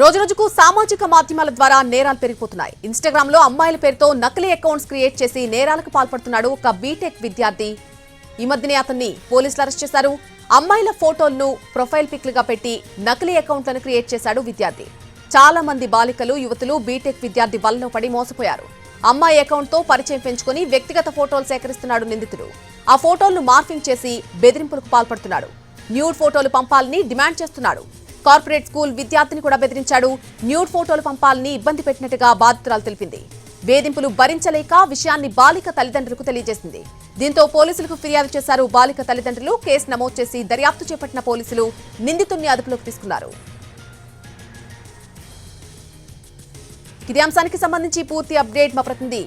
రోజురోజుకు సామాజిక మాధ్యమాల ద్వారా నేరాలు పెరిగిపోతున్నాయి. ఇన్స్టాగ్రామ్లో అమ్మాయిల పేరుతో నకిలీ అకౌంట్స్ క్రియేట్ చేసి నేరాలకు పాల్పడుతున్నాడు ఒక బీటెక్ విద్యార్థి. ఈ మధ్యనే అతన్ని పోలీసులు అరెస్ట్ చేశారు. అమ్మాయిల ఫోటోలను ప్రొఫైల్ పిక్లుగా పెట్టి నకిలీ అకౌంట్లను క్రియేట్ చేశాడు విద్యార్థి. చాలా మంది బాలికలు యువతులు బీటెక్ విద్యార్థి వలలో పడి మోసపోయారు. అమ్మాయి అకౌంట్తో పరిచయం పెంచుకొని వ్యక్తిగత ఫోటోలు సేకరిస్తున్నాడు నిందితుడు. ఆ ఫోటోలను మార్ఫింగ్ చేసి బెదిరింపులకు పాల్పడుతున్నాడు. న్యూడ్ ఫోటోలు పంపాలని డిమాండ్ చేస్తున్నాడు. కార్పొరేట్ స్కూల్ విద్యార్థిని కూడా బెదిరించాడు. న్యూడ్ ఫోటోలు పంపాలని ఇబ్బంది పెట్టినట్టుగా బాధితురాలు తెలిపింది. వేధింపులు భరించలేక విషయాన్ని బాలిక తల్లిదండ్రులకు తెలియజేసింది. దీంతో పోలీసులకు ఫిర్యాదు చేశారు బాలిక తల్లిదండ్రులు. కేసు నమోదు చేసి దర్యాప్తు చేపట్టిన పోలీసులు నిందితుడిని అదుపులోకి తీసుకున్నారు. ఇదే అంశానికి సంబంధించి పూర్తి అప్డేట్ మా ప్రతినిధి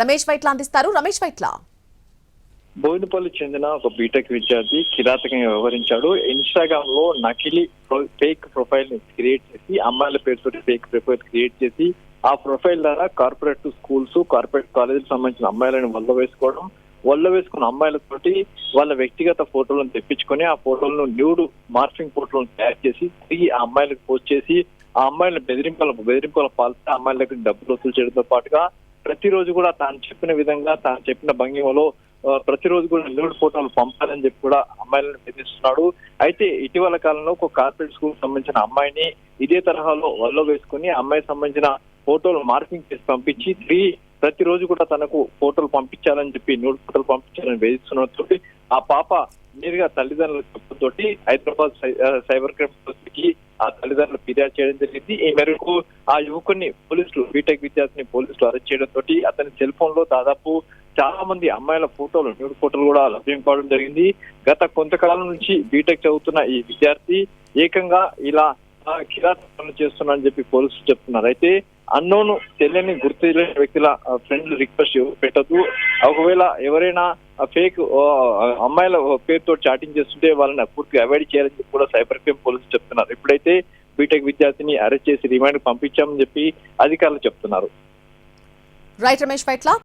రమేష్ వైట్ల అందిస్తారు. రమేష్ వైట్ల. బోయినపల్లి చెందిన ఒక బీటెక్ విద్యార్థి కిరాతకంగా వ్యవహరించాడు. ఇన్స్టాగ్రామ్లో నకిలీ ప్రొ- ఫేక్ ప్రొఫైల్ని క్రియేట్ చేసి అమ్మాయిల పేరుతో ఫేక్ ప్రొఫైల్ క్రియేట్ చేసి ఆ ప్రొఫైల్ ద్వారా కార్పొరేట్ స్కూల్స్ కార్పొరేట్ కాలేజీకి సంబంధించిన అమ్మాయిలను వల్ల వేసుకోవడం వల్ల వేసుకున్న అమ్మాయిలతోటి వాళ్ళ వ్యక్తిగత ఫోటోలను తెప్పించుకొని ఆ ఫోటోలను న్యూడ్ మార్ఫింగ్ ఫోటోలను తయారు చేసి తిరిగి ఆ అమ్మాయిలకు పోస్ట్ చేసి ఆ అమ్మాయిలను బెదిరింపుల బెదిరింపుల పాల్చి అమ్మాయిల దగ్గర డబ్బులు వసూలు చేయడంతో పాటుగా ప్రతిరోజు కూడా తాను చెప్పిన విధంగా తాను చెప్పిన భంగిమలో ప్రతిరోజు కూడా న్యూడ్ ఫోటోలు పంపాలని చెప్పి కూడా అమ్మాయిలను బెదిరిస్తున్నాడు అయితే ఇటీవల కాలంలో ఒక కార్పొరేట్ స్కూల్ సంబంధించిన అమ్మాయిని ఇదే తరహాలో వల్ల వేసుకుని అమ్మాయి అమ్మాయికి సంబంధించిన ఫోటోలు మార్కింగ్ చేసి పంపించి త్రీ ప్రతిరోజు కూడా తనకు ఫోటోలు పంపించాలని చెప్పి నూడు ఫోటోలు పంపించాలని వేధిస్తున్నతో ఆ పాప నేరుగా తల్లిదండ్రుల చెప్పతోటి హైదరాబాద్ సై- సైబర్ క్రైమ్ పోలీసులకి ఆ తల్లిదండ్రులు ఫిర్యాదు చేయడం జరిగింది. ఈ మేరకు ఆ యువకుడిని పోలీసులు బీటెక్ విద్యార్థిని పోలీసులు అరెస్ట్ చేయడంతో అతని సెల్ ఫోన్లో దాదాపు చాలా మంది అమ్మాయిల ఫోటోలు న్యూడ్ ఫోటోలు కూడా లభ్యం కావడం జరిగింది. గత కొంతకాలం నుంచి బీటెక్ చదువుతున్న ఈ విద్యార్థి ఏకంగా ఇలా ఆ, చేస్తున్నారని చెప్పి పోలీసులు చెప్తున్నారు. అయితే అన్నోను తెలియని గుర్తు తెలియని వ్యక్తుల ఫ్రెండ్లు రిక్వెస్ట్ పెట్టదు ఒకవేళ ఎవరైనా ఫేక్ అమ్మాయిల పేరుతో చాటింగ్ చేస్తుంటే వాళ్ళని పూర్తిగా అవాయిడ్ చేయాలని చెప్పి కూడా సైబర్ క్రైమ్ పోలీసులు చెప్తున్నారు. ఇప్పుడైతే బీటెక్ విద్యార్థిని అరెస్ట్ చేసి రిమాండ్ పంపించామని చెప్పి అధికారులు చెప్తున్నారు. రైట్ రమేష్ వైట్ల